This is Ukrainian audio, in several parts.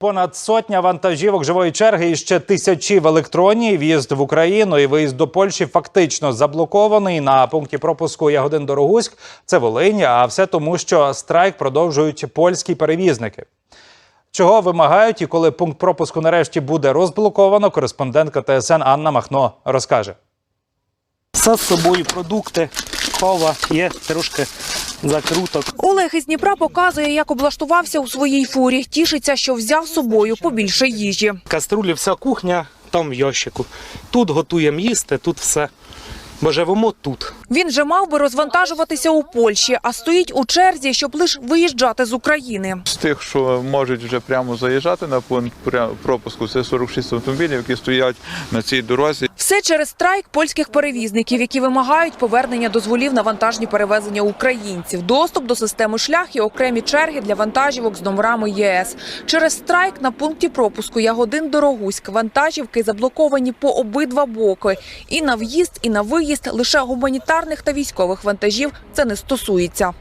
Понад сотня вантажівок живої черги і ще тисячі в електронній. В'їзд в Україну і виїзд до Польщі фактично заблокований на пункті пропуску Ягодин Дорогуськ. Це Волинь. А все тому, що страйк продовжують польські перевізники. Чого вимагають і коли пункт пропуску нарешті буде розблоковано, кореспондентка ТСН Анна Махно розкаже. Все з собою продукти, кова, є трошки закруток. Олег із Дніпра показує, як облаштувався у своїй фурі. Тішиться, що взяв з собою побільше їжі. Каструлі, вся кухня там в ящику. Тут готуємо їсти, тут все. Бо живемо тут. Він же мав би розвантажуватися у Польщі, а стоїть у черзі, щоб лише виїжджати з України. З тих, що можуть вже прямо заїжджати на пункт пропуску, це 46 автомобілів, які стоять на цій дорозі. Все через страйк польських перевізників, які вимагають повернення дозволів на вантажні перевезення українців, доступ до системи шлях і окремі черги для вантажівок з номерами ЄС. Через страйк на пункті пропуску Ягодин Дорогуськ вантажівки заблоковані по обидва боки. І на в'їзд, і на виїзд лише гуманітарних та військових вантажів це не стосується.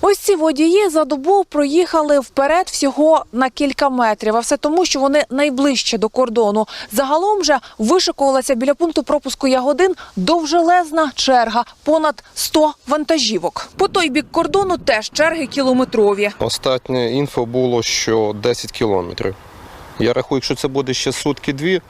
Ось ці водії за добу проїхали вперед всього на кілька метрів. А все тому, що вони найближче до кордону. Загалом же вишикувалася біля пункту пропуску Ягодин довжелезна черга понад 100 вантажівок. По той бік кордону теж черги кілометрові. Останнє інфо було, що 10 кілометрів. Я рахую, якщо це буде ще сутки-дві,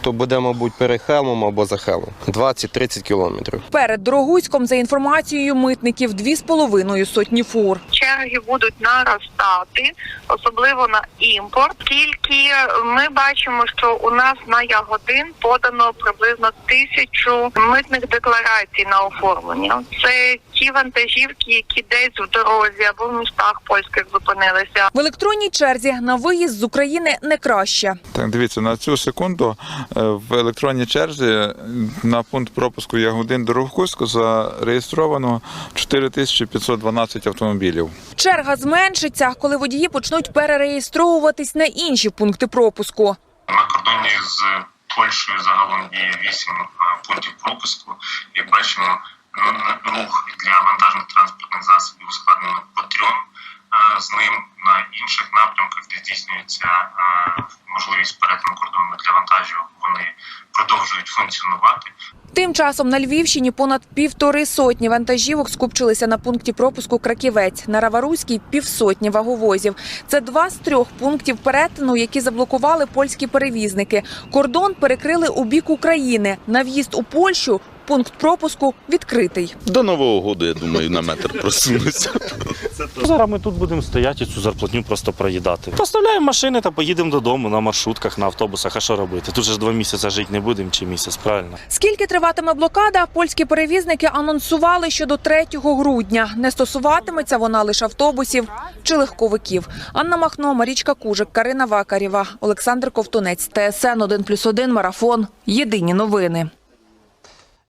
то буде, мабуть, перехелмом або за Хелмом. 20-30 кілометрів. Перед Дорогуськом, за інформацією митників, дві з половиною сотні фур. черги будуть наростати, особливо на імпорт. Тільки ми бачимо, що у нас на ягодин подано приблизно тисячу митних декларацій на оформлення. Це ті вантажівки, які десь в дорозі або в містах польських зупинилися. В електронній черзі на виїзд з України не краще. Так, дивіться, на цю секунду е, в електронній черзі на пункт пропуску Ягодин до Дорогуську зареєстровано 4512 автомобілів. Черга зменшиться, коли водії почнуть перереєстровуватись на інші пункти пропуску. На кордоні з Польщею загалом діє вісім е, пунктів пропуску. Як бачимо, рух для вантажних транспортних засобів складено по трьом. Е, З ним на інших напрямках, де здійснюється е, можливість перетину кордону для вантажів, вони продовжують функціонувати. Тим часом на Львівщині понад півтори сотні вантажівок скупчилися на пункті пропуску Краківець. На Раваруській півсотні ваговозів. Це два з трьох пунктів перетину, які заблокували польські перевізники. Кордон перекрили у бік України. На в'їзд у Польщу пункт пропуску відкритий. До Нового року, я думаю, на метр просунуся. Зараз ми тут будемо стояти і цю зарплатню просто проїдати. Поставляємо машини та поїдемо додому на маршрутках, на автобусах. А що робити? Тут же ж два місяці жити не будемо чи місяць, правильно? Скільки триватиме блокада, польські перевізники анонсували що до 3 грудня. Не стосуватиметься вона лише автобусів чи легковиків. Анна Махно, Марічка Кужик, Карина Вакарєва, Олександр Ковтунець, ТСН 1+,1, Марафон. Єдині новини.